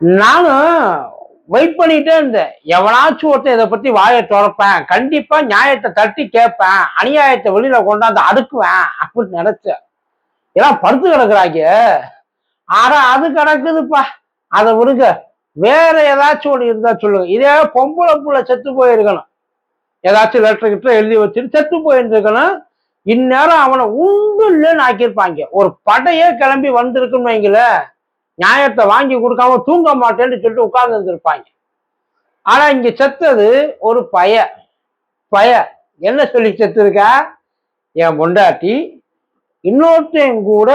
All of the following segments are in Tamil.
நானும் வெயிட் பண்ணிட்டே இருந்தேன். எவனாச்சும் ஒருத்தன் இதை பத்தி வாயை திறப்பேன். கண்டிப்பா நியாயத்தை தட்டி கேட்பேன். அநியாயத்தை வெளியில கொண்டாந்து அடுக்குவேன் அப்படின்னு நினைச்சேன். எல்லாம் படுத்து கிடக்குறாங்க. ஆனா அது கிடக்குதுப்பா. அதை விடுங்க. வேற ஏதாச்சும் ஒண்ணு இருந்தா சொல்லுங்க. இதே பொம்பளை புள்ள செத்து போயிருக்கணும். ஏதாச்சும் லெட்டர் கிட்ட எழுதி வச்சுட்டு செத்து போயிருந்துருக்கணும் இந்நேரம் அவனை உண்டு இல்லைன்னு ஆக்கியிருப்பாங்க. ஒரு படையே கிளம்பி வந்திருக்குன்னு வைங்களேன். நியாயத்தை வாங்கி கொடுக்காம தூங்க மாட்டேன்னு சொல்லிட்டு உட்கார்ந்து இருந்திருப்பாங்க. ஆனா இங்க செத்தது ஒரு பய பய. என்ன சொல்லி செத்துருக்கா? என் பொண்டாட்டி. இன்னொருத்தன் கூட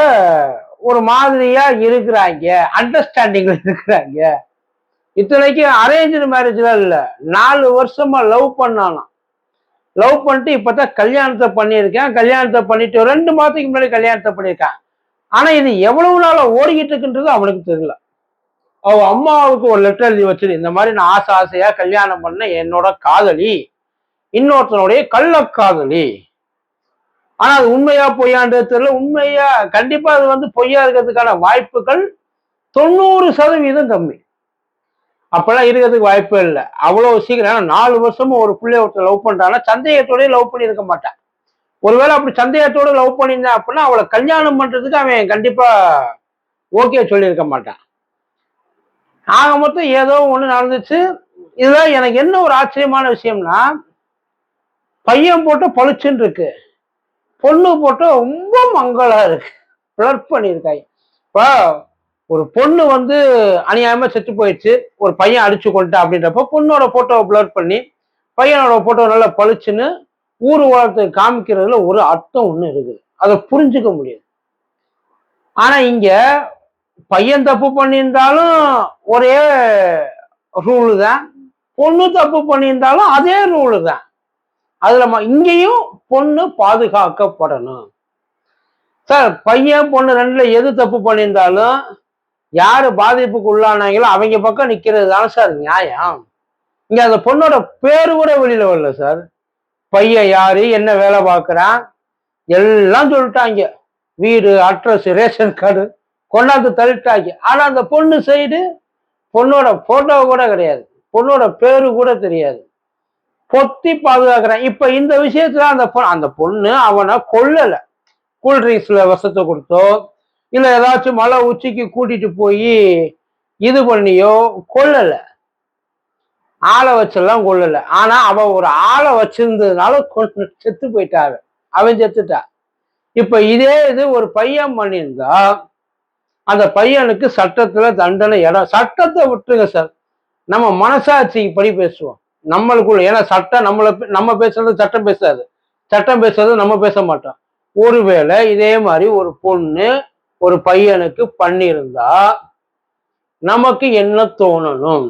ஒரு மாதிரியா இருக்கிறாங்க அண்டர்ஸ்டாண்டிங்ல இருக்கிறாங்க. இத்தனைக்கும் அரேஞ்சு மேரேஜ்ல இல்ல. நாலு வருஷமா லவ் பண்ணானா. லவ் பண்ணிட்டு இப்பதான் கல்யாணத்தை பண்ணியிருக்கேன். கல்யாணத்தை பண்ணிட்டு ரெண்டு மாதத்துக்கு முன்னாடி கல்யாணத்தை பண்ணியிருக்கான். ஆனா இது எவ்வளவு நாளா ஓடிக்கிட்டு இருக்குன்றது அவனுக்கு தெரியல. அவ அம்மாவுக்கு ஒரு லெட்டர் எழுதி வச்சிரு இந்த மாதிரி நான் ஆசை ஆசையா கல்யாணம் பண்ண என்னோட காதலி இன்னொருத்தனுடைய கள்ளக்காதலி ஆனா அது உண்மையா பொய்யான்றது தெரியல. உண்மையா கண்டிப்பா அது வந்து பொய்யா இருக்கிறதுக்கான வாய்ப்புகள் தொண்ணூறு சதவீதம் கம்மி. அப்பெல்லாம் இருக்கிறதுக்கு வாய்ப்பே இல்லை. அவ்வளவு சீக்கிரம் நாலு வருஷமும் ஒரு பிள்ளைய ஒருத்தர் லவ் பண்றான்னா சந்தேகத்தோடய லவ் பண்ணியிருக்க மாட்டேன். ஒருவேளை அப்படி சந்தேகத்தோடு லவ் பண்ணியிருந்தேன் அப்படின்னா அவளை கல்யாணம் பண்றதுக்கு அவன் கண்டிப்பா ஓகே சொல்லியிருக்க மாட்டான். ஆக மொத்தம் ஏதோ ஒன்று நடந்துச்சு. இதுல எனக்கு என்ன ஒரு ஆச்சரியமான விஷயம்னா பையன் போட்டு பளிச்சுன்னு இருக்கு. பொண்ணு போட்டு ரொம்ப மங்களா இருக்கு. பிளர் பண்ணியிருக்காங்க இப்போ ஒரு பொண்ணு வந்து அநியாயமா செத்து போயிடுச்சு. ஒரு பையன் அடிச்சு கொண்டுட்டா அப்படின்றப்ப பொண்ணோட போட்டோவை பிளர் பண்ணி பையனோட போட்டோ நல்லா பளிச்சுன்னு ஊர்வலத்தை காமிக்கிறதுல ஒரு அர்த்தம் ஒண்ணு இருக்குது. அதை புரிஞ்சுக்க முடியாது. ஆனா இங்க பையன் தப்பு பண்ணியிருந்தாலும் ஒரே ரூலு தான். பொண்ணு தப்பு பண்ணியிருந்தாலும் அதே ரூலு தான். அதுல ம- இங்கேயும் பொண்ணு பாதுகாக்கப்படணும். சார் பையன் பொண்ணு ரெண்டுல எது தப்பு பண்ணியிருந்தாலும் யாரு பாதிப்புக்கு உள்ளானாங்களோ அவங்க பக்கம் நிக்கிறது தானே சார் நியாயம். இங்க அந்த பொண்ணோட பேரு கூட வெளியில வரல சார். பையன் யாரு என்ன வேலை பார்க்குறான் எல்லாம் சொல்லிட்டாங்க. வீடு அட்ரஸ் ரேஷன் கார்டு கொண்டாந்து தள்ளிட்டாங்க. ஆனால் அந்த பொண்ணு சைடு பொண்ணோட போட்டோ கூட கிடையாது. பொண்ணோட பேரு கூட தெரியாது. பொத்தி பாதுகாக்கிறான். இப்போ இந்த விஷயத்துல அந்த பொண்ணு அந்த பொண்ணு அவனை கொல்லலை. கூல்ட்ரிங்க்ஸ்ல வசத்தை கொடுத்தோ இல்லை ஏதாச்சும் மலை உச்சிக்கு கூட்டிட்டு போய் இது பண்ணியோ கொல்லலை. ஆளை வச்செல்லாம் கொள்ளல ஆனா அவன் ஒரு ஆளை வச்சிருந்ததுனால கொண்டு செத்து போயிட்டாரு. அவன் செத்துட்டா. இப்ப இதே இது ஒரு பையன் பண்ணியிருந்தா அந்த பையனுக்கு சட்டத்துல தண்டனை இடம் சட்டத்தை விட்டுருங்க சார். நம்ம மனசாட்சிக்கு படி பேசுவோம். நம்மளுக்குள்ள ஏன்னா சட்டம் நம்மளை நம்ம பேசுறது சட்டம் பேசாது. சட்டம் பேசுறது நம்ம பேச மாட்டோம். ஒருவேளை இதே மாதிரி ஒரு பொண்ணு ஒரு பையனுக்கு பண்ணியிருந்தா நமக்கு என்ன தோணணும்?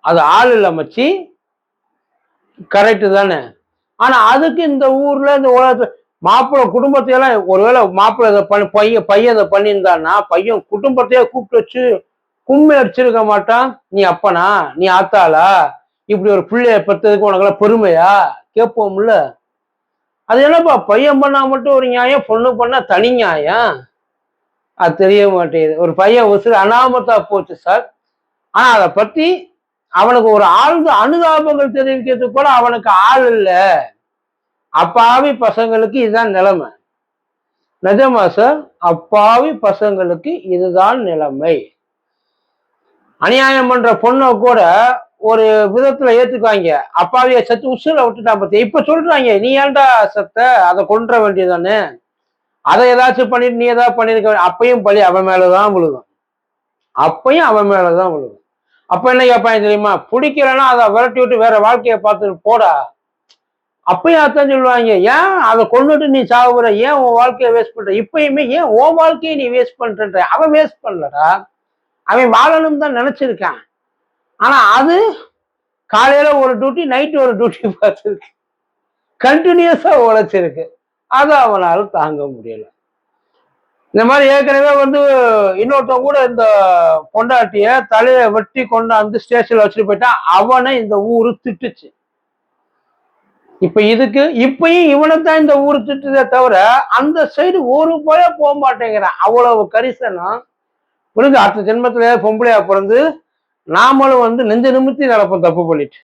அது ஆள் இல்லை மச்சி. கரெக்டு தானே. ஆனா அதுக்கு இந்த ஊர்ல இந்த உலகத்துல மாப்பிள்ளை குடும்பத்தையெல்லாம் ஒருவேளை மாப்பிள்ளை இதை பண்ணி பையன் பையன் இதை பண்ணியிருந்தான்னா பையன் குடும்பத்தையே கூப்பிட்டு வச்சு கும்மி அடிச்சிருக்க மாட்டான். நீ அப்பனா? நீ ஆத்தாளா? இப்படி ஒரு பிள்ளைய பெற்றதுக்கு உனக்கெல்லாம் பெருமையா? கேட்போம்ல. அது என்னப்பா பையன் பண்ணா மட்டும் ஒரு நியாயம் பொண்ணு பண்ணா தனி நியாயம்? அது தெரிய மாட்டேங்குது. ஒரு பையன் உசுறு அனாமத்தா போச்சு சார். ஆனா அதை பத்தி அவனுக்கு ஒரு ஆழ்ந்த அனுதாபங்கள் தெரிவிக்கிறதுக்கு கூட அவனுக்கு ஆள் இல்லை. அப்பாவி பசங்களுக்கு இதுதான் நிலைமை. நிஜமா சார்? அப்பாவி பசங்களுக்கு இதுதான் நிலைமை. அநியாயம் பண்ற பொண்ணை கூட ஒரு விதத்துல ஏத்துக்குவாங்க. அப்பாவிய செத்து உசுல விட்டுட்டான் பத்தி. இப்ப சொல்றாங்க நீ ஏன்டா செத்த? அதை கொன்ற வேண்டியதானே அதை ஏதாச்சும் பண்ணிட்டு நீ ஏதாவது பண்ணிருக்க அப்பையும் பழி அவன் மேலதான் விழுகும். அப்பையும் அவன் மேலதான் விழுகும். அப்ப என்ன கேட்பாங்க தெரியுமா? பிடிக்கலன்னா அதை விரட்டி விட்டு வேற வாழ்க்கையை பார்த்துட்டு போடா. அப்பயும் அதான் சொல்லுவாங்க ஏன் அதை கொண்டுட்டு நீ சாகுற? ஏன் உன் வாழ்க்கையை வேஸ்ட் பண்ற? இப்பயுமே ஏன் உன் வாழ்க்கையை நீ வேஸ்ட் பண்ற அவன் வேஸ்ட் பண்ணலடா. அவன் வாழணும் தான் நினைச்சிருக்கான். ஆனா அது காலையில ஒரு டியூட்டி நைட்டு ஒரு டியூட்டி பார்த்துருக்கு. கண்டினியூஸா உழைச்சிருக்கு. அது அவனால் தாங்க முடியலை. இந்த மாதிரி ஏற்கனவே வந்து இன்னொருத்தவங்க கூட இந்த பொண்டாட்டிய தலையை வெட்டி கொண்டாந்து ஸ்டேஷன்ல வச்சுட்டு போயிட்டான் அவனை இந்த ஊரு திட்டுச்சு. இப்ப இதுக்கு இப்பயும் இவனைத்தான் இந்த ஊரு திட்டுதே தவிர அந்த சைடு ஒரு போய போக மாட்டேங்கிறான். அவ்வளவு கரிசனம் புரிஞ்சு அடுத்த ஜென்மத்துல பொம்பளையா பிறந்து நாமளும் வந்து நெஞ்ச நிமித்தி நடப்போம் தப்பு பண்ணிட்டு.